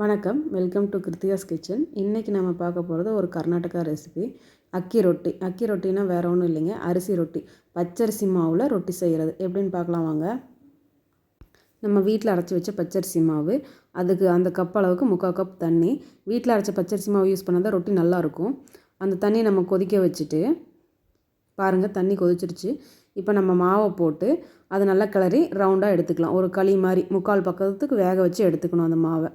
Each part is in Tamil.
வணக்கம். வெல்கம் டு கிருத்திகாஸ் கிச்சன் இன்றைக்கி நம்ம பார்க்க போகிறது ஒரு கர்நாடகா ரெசிபி அக்கி ரொட்டி. அக்கி ரொட்டினா வேறு ஒன்றும் இல்லைங்க. அரிசி ரொட்டி. பச்சரிசி மாவில் ரொட்டி செய்கிறது எப்படின்னு பார்க்கலாம் வாங்க. நம்ம வீட்டில் அரைச்சி வச்ச பச்சரிசி மாவு. அதுக்கு அந்த கப் அளவுக்கு முக்கால் கப் தண்ணி. வீட்டில் அரைச்ச பச்சரிசி மாவு யூஸ் பண்ணால் தான் ரொட்டி நல்லாயிருக்கும் அந்த தண்ணியை நம்ம கொதிக்க வச்சுட்டு பாருங்கள் தண்ணி கொதிச்சிருச்சு. இப்போ நம்ம மாவை போட்டு அதை நல்லா கிளறி ரவுண்டாக எடுத்துக்கலாம். ஒரு களி மாதிரி முக்கால் பக்கத்துக்கு வேக வச்சு எடுத்துக்கணும் அந்த மாவை.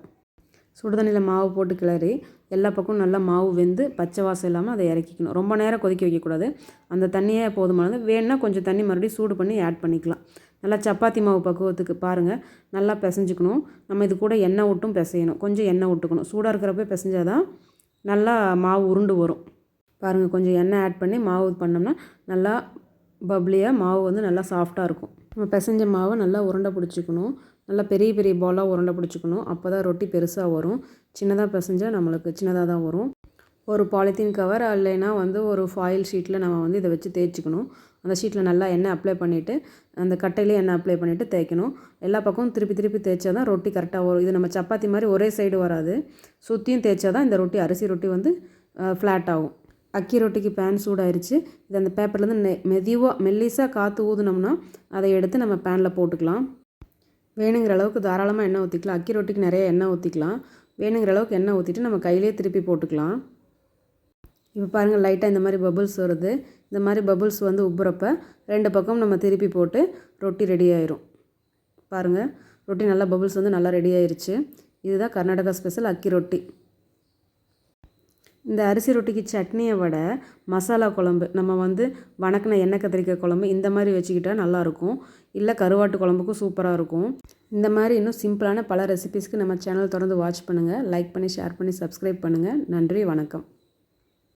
சுடுதண்ணியில் மாவு போட்டு கிளறி எல்லா பக்கமும் நல்லா மாவு வெந்து பச்சை வாசம் இல்லாமல் அதை இறக்கிக்கணும். ரொம்ப நேரம் கொதிக்க வைக்கக்கூடாது. அந்த தண்ணியே போதுமானது. வேணுன்னா கொஞ்சம் தண்ணி மறுபடியும் சூடு பண்ணி ஆட் பண்ணிக்கலாம். நல்லா சப்பாத்தி மாவு பக்குவத்துக்கு பாருங்கள் நல்லா பிசைஞ்சுக்கணும். நம்ம இது கூட எண்ணெய் விட்டும் பிசையணும். கொஞ்சம் எண்ணெய் விட்டுக்கணும் சூடாக இருக்கிறப்ப பிசைஞ்சால் தான் நல்லா மாவு உருண்டு வரும். பாருங்கள் கொஞ்சம் எண்ணெய் ஆட் பண்ணி மாவு பண்ணோம்னா நல்லா பப்ளியாக மாவு வந்து நல்லா சாஃப்டாக இருக்கும். நம்ம பிசைஞ்ச மாவை நல்லா உருண்டை பிடிச்சிக்கணும். நல்லா பெரிய பெரிய பாலாக உருண்டை பிடிச்சிக்கணும். அப்போ தான் ரொட்டி பெருசாக வரும். சின்னதாக பிசைஞ்சால் நம்மளுக்கு சின்னதாக தான் வரும். ஒரு பாலித்தீன் கவர் இல்லைன்னா வந்து ஒரு ஃபாயில் ஷீட்டில் நம்ம வந்து இதை வச்சு தேய்ச்சிக்கணும். அந்த ஷீட்டில் நல்லா எண்ணெய் அப்ளை பண்ணிவிட்டு அந்த கட்டையிலே எண்ணெய் அப்ளை பண்ணிவிட்டு தேய்க்கணும். எல்லா பக்கமும் திருப்பி திருப்பி தேய்ச்சா தான் ரொட்டி கரெக்டாக வரும். இது நம்ம சப்பாத்தி மாதிரி ஒரே சைடு வராது. சுற்றியும் தேய்ச்சா தான் இந்த ரொட்டி அரிசி ரொட்டி வந்து ஃப்ளாட் ஆகும். அக்கி ரொட்டிக்கு பேன் சூடாயிருச்சு. இது அந்த பேப்பர்லேருந்து நெ மெதுவாக மெல்லிஸாக காற்று ஊதுனோம்னா அதை எடுத்து நம்ம பேனில் போட்டுக்கலாம். வேணுங்கிற அளவுக்கு தாராளமாக எண்ணெய் ஊற்றிக்கலாம் அக்கி ரொட்டிக்கு நிறைய எண்ணெய் ஊற்றிக்கலாம் வேணுங்கிற அளவுக்கு எண்ணெய் ஊற்றிட்டு நம்ம கையிலே திருப்பி போட்டுக்கலாம். இப்போ பாருங்கள் லைட்டாக இந்த மாதிரி பபுள்ஸ் வருது. இந்த மாதிரி பபுள்ஸ் வந்து உப்புறப்ப ரெண்டு பக்கம் நம்ம திருப்பி போட்டு ரொட்டி ரெடி ஆயிரும். பாருங்கள் ரொட்டி நல்லா பபுள்ஸ் வந்து நல்லா ரெடி ஆயிருச்சு. இதுதான் கர்நாடகா ஸ்பெஷல் அக்கி ரொட்டி. இந்த அரிசி ரொட்டிக்கு சட்னியை விட மசாலா குழம்பு நம்ம வந்து வணக்கின எண்ணெய் கத்திரிக்காய் குழம்பு இந்த மாதிரி வச்சுக்கிட்டால் நல்லாயிருக்கும். இல்லை கருவாட்டு குழம்புக்கும் சூப்பராக இருக்கும். இந்த மாதிரி இன்னும் சிம்பிளான பல ரெசிபீஸ்க்கு நம்ம சேனல் தொடர்ந்து வாட்ச் பண்ணுங்கள் லைக் பண்ணி ஷேர் பண்ணி சப்ஸ்கிரைப் பண்ணுங்கள் நன்றி வணக்கம்.